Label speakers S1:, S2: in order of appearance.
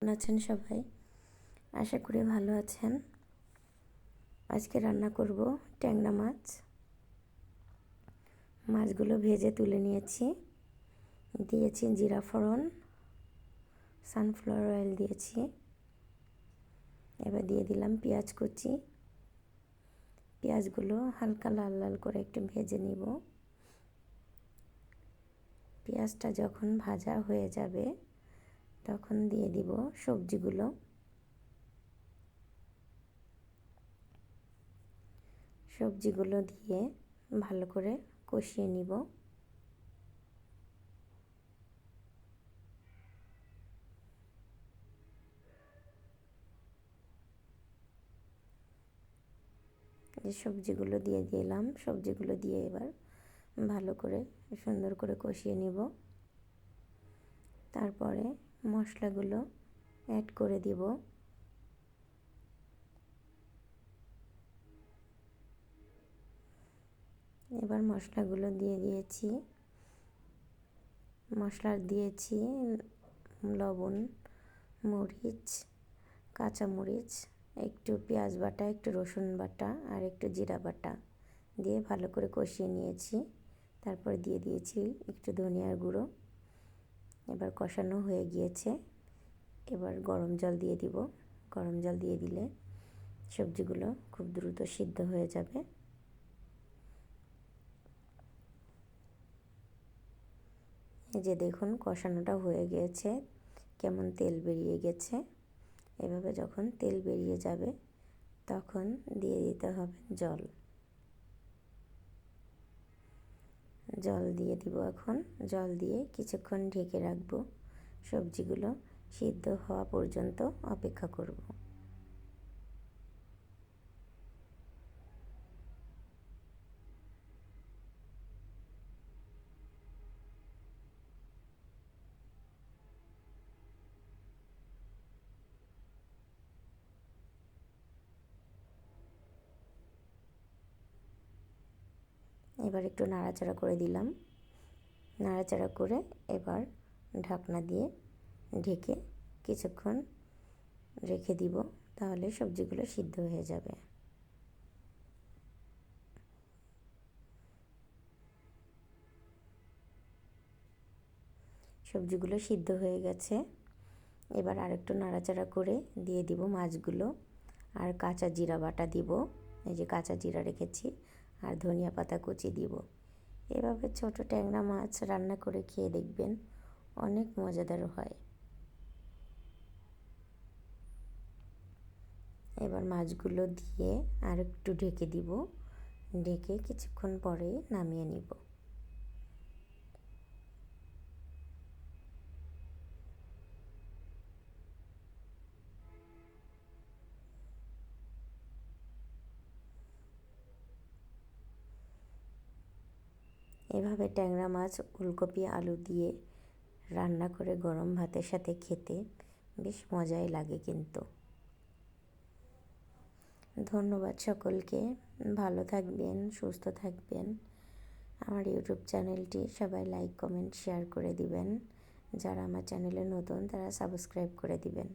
S1: কেমন আছেন সবাই? আশা করি ভালো আছেন। আজকে রান্না করব ট্যাংরা মাছ। মাছগুলো ভেজে তুলে নিয়েছি। দিয়েছি জিরা ফোড়ন, সানফ্লাওয়ার অয়েল দিয়েছি। এবার দিয়ে দিলাম পেঁয়াজ কুচি। পেঁয়াজগুলো হালকা লাল লাল করে একটু ভেজে নিব। পেঁয়াজটা যখন ভাজা হয়ে যাবে তখন দিয়ে দিব সবজিগুলো। সবজিগুলো দিয়ে ভালো করে কষিয়ে নিব। যে সবজিগুলো দিয়ে দিলাম, সবজিগুলো দিয়ে এবার ভালো করে সুন্দর করে কষিয়ে নিব। তারপরে মশলাগুলো অ্যাড করে দিব। এবার মশলাগুলো দিয়ে দিয়েছি। মশলা দিয়েছি লবণ, মরিচ, কাঁচামরিচ, একটু পেঁয়াজ বাটা, একটু রসুন বাটা আর একটু জিরা বাটা দিয়ে ভালো করে কষিয়ে নিয়েছি। তারপর দিয়ে দিয়েছি একটু ধনিয়ার গুঁড়ো। এবার কষানো হয়ে গিয়েছে। এবার গরম জল দিয়ে দিব। গরম জল দিয়ে দিলে সবজিগুলো খুব দ্রুত সিদ্ধ হয়ে যাবে। এই যে দেখুন, কষানোটা হয়ে গিয়েছে। কেমন তেল বেরিয়ে গেছে। এভাবে যখন তেল বেরিয়ে যাবে, তখন দিয়ে দিতে হবে জল। জল দিয়ে দিব এখন। জল দিয়ে কিছুক্ষণ ঢেকে রাখব। সবজিগুলো সিদ্ধ হওয়া পর্যন্ত অপেক্ষা করব। এবার একটু নাড়াচাড়া করে দিলাম। নাড়াচাড়া করে এবার ঢাকনা দিয়ে ঢেকে কিছুক্ষণ রেখে দিব, তাহলে সবজিগুলো সিদ্ধ হয়ে যাবে। সবজিগুলো সিদ্ধ হয়ে গেছে। এবার আরেকটু নাড়াচাড়া করে দিয়ে দিব মাছগুলো। আর কাঁচা জিরা বাটা দিব। এই যে কাঁচা জিরা রেখেছি আর ধনিয়া পাতা কুচি দিব। এভাবে ছোট ট্যাংরা মাছ রান্না করে খেয়ে দেখবেন অনেক মজাদার হয়। এবার মাছগুলো দিয়ে আর একটু ঢেকে দিব। ঢেকে কিছুক্ষণ পরে নামিয়ে নিব। এভাবে ট্যাংরা মাছ ফুলকপি আলু দিয়ে রান্না করে গরম ভাতের সাথে খেতে বেশ মজাই লাগে কিন্তু। ধন্যবাদ সকলকে। ভালো থাকবেন, সুস্থ থাকবেন। আমার ইউটিউব চ্যানেলটি সবাই লাইক, কমেন্ট, শেয়ার করে দিবেন। যারা আমার চ্যানেলে নতুন, তারা সাবস্ক্রাইব করে দিবেন।